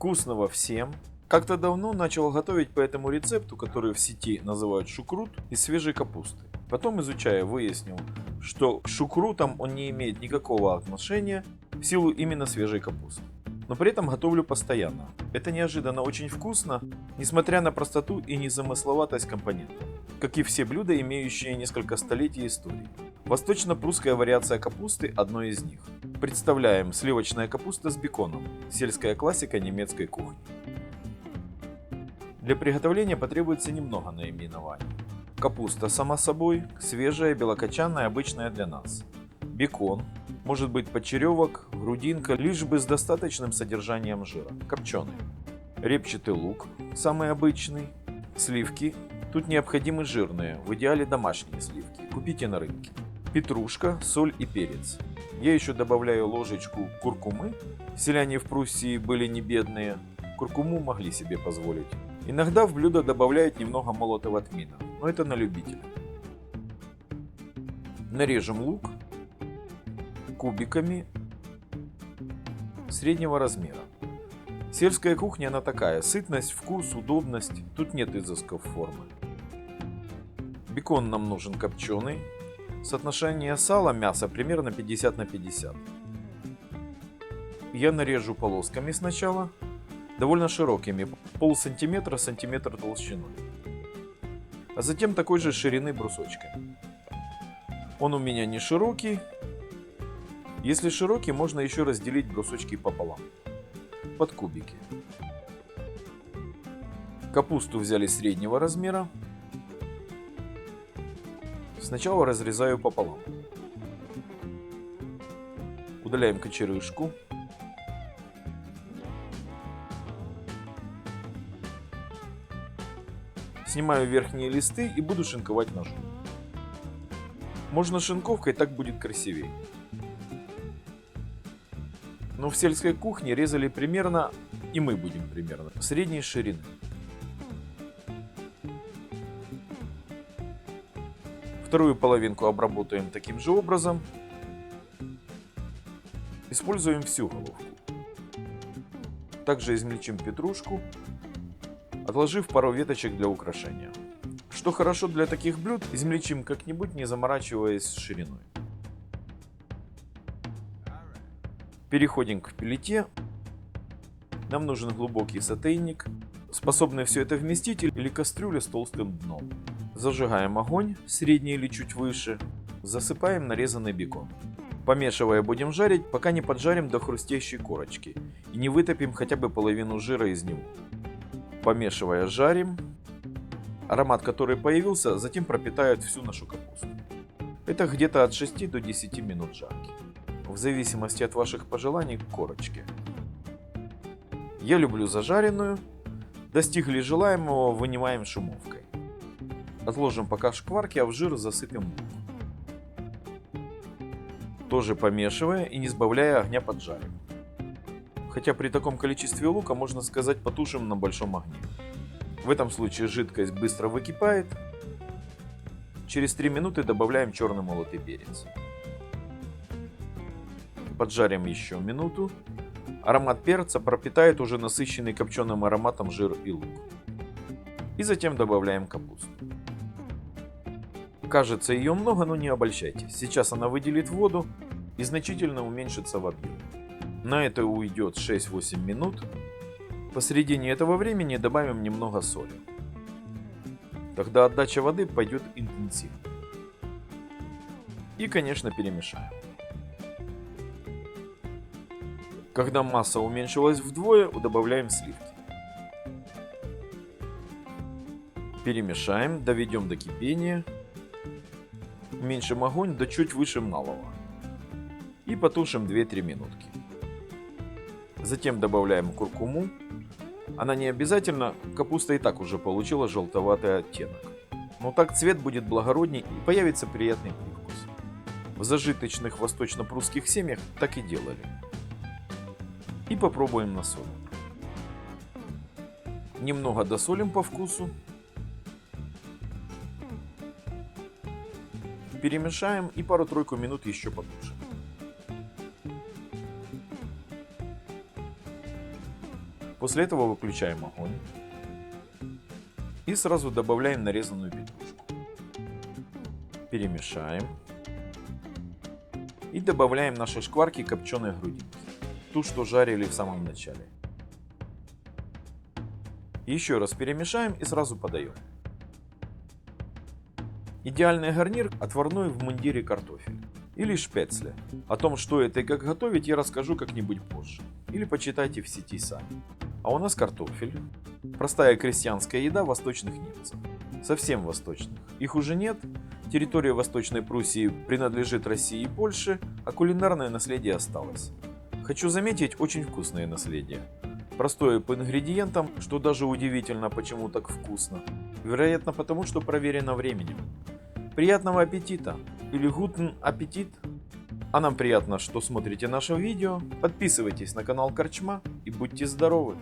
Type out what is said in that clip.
Вкусного всем! Как-то давно начал готовить по этому рецепту, который в сети называют шукрут, из свежей капусты. Потом, изучая, выяснил, что к шукрутам он не имеет никакого отношения в силу именно свежей капусты. Но при этом готовлю постоянно. Это неожиданно очень вкусно, несмотря на простоту и незамысловатость компонентов. Как и все блюда, имеющие несколько столетий истории. Восточно-прусская вариация капусты – одно из них. Представляем сливочная капуста с беконом, сельская классика немецкой кухни. Для приготовления потребуется немного наименований. Капуста, сама собой, свежая, белокочанная, обычная для нас. Бекон, может быть почеревок, грудинка, лишь бы с достаточным содержанием жира, копченый. Репчатый лук, самый обычный. Сливки, тут необходимы жирные, в идеале домашние сливки, купите на рынке. Петрушка, соль и перец. Я еще добавляю ложечку куркумы. Селяне в Пруссии были не бедные, куркуму могли себе позволить. Иногда в блюдо добавляют немного молотого тмина, но это на любителя. Нарежем лук кубиками среднего размера. Сельская кухня она такая, сытность, вкус, удобность, тут нет изысков формы. Бекон нам нужен копченый, соотношение сала, мяса примерно 50 на 50. Я нарежу полосками сначала, довольно широкими, пол сантиметра, сантиметр толщиной. А затем такой же ширины брусочками. Он у меня не широкий. Если широкий, можно еще разделить брусочки пополам. Под кубики. Капусту взяли среднего размера. Сначала разрезаю пополам. Удаляем кочерышку. Снимаю верхние листы и буду шинковать ножом. Можно шинковкой, так будет красивее. Но в сельской кухне резали примерно, и мы будем примерно, средней ширины. Вторую половинку обработаем таким же образом. Используем всю головку. Также измельчим петрушку отложив пару веточек для украшения. Что хорошо для таких блюд, измельчим как-нибудь, не заморачиваясь шириной. Переходим к плите. Нам нужен глубокий сотейник, способный все это вместить, или кастрюля с толстым дном. Зажигаем огонь, средний или чуть выше, засыпаем нарезанный бекон. Помешивая будем жарить, пока не поджарим до хрустящей корочки и не вытопим хотя бы половину жира из него. Помешивая, жарим. Аромат, который появился, затем пропитает всю нашу капусту. Это где-то от 6 до 10 минут жарки. В зависимости от ваших пожеланий к корочке. Я люблю зажаренную. Достигли желаемого, вынимаем шумовкой. Отложим пока в шкварке, а в жир засыпем лук. Тоже помешивая и не сбавляя огня поджарим хотя при таком количестве лука, можно сказать, потушим на большом огне. В этом случае жидкость быстро выкипает. Через 3 минуты добавляем черный молотый перец. Поджарим еще минуту. Аромат перца пропитает уже насыщенный копченым ароматом жир и лук. И затем добавляем капусту. Кажется ее много, но не обольщайтесь. Сейчас она выделит воду и значительно уменьшится в объеме. На это уйдет 6-8 минут. Посередине этого времени добавим немного соли. Тогда отдача воды пойдет интенсивно. И, конечно, перемешаем. Когда масса уменьшилась вдвое, добавляем сливки. Перемешаем, доведем до кипения. Уменьшим огонь до чуть выше малого. И потушим 2-3 минутки. Затем добавляем куркуму. Она не обязательно, капуста и так уже получила желтоватый оттенок. Но так цвет будет благородней и появится приятный привкус. В зажиточных восточно-прусских семьях так и делали. И попробуем на соль. Немного досолим по вкусу. Перемешаем и пару-тройку минут еще потушим. После этого выключаем огонь. И сразу добавляем нарезанную петрушку. Перемешаем. И добавляем наши шкварки копченой грудинки. Ту, что жарили в самом начале. Еще раз перемешаем и сразу подаем. Идеальный гарнир – отварной в мундире картофель или шпецле. О том, что это и как готовить, я расскажу как-нибудь позже. Или почитайте в сети сами. А у нас картофель. Простая крестьянская еда восточных немцев. Совсем восточных. Их уже нет. Территория Восточной Пруссии принадлежит России и Польше, а кулинарное наследие осталось. Хочу заметить, очень вкусное наследие. Простое по ингредиентам, что даже удивительно, почему так вкусно. Вероятно, потому что проверено временем. Приятного аппетита! Или гутен аппетит! А нам приятно, что смотрите наше видео. Подписывайтесь на канал Корчма и будьте здоровы!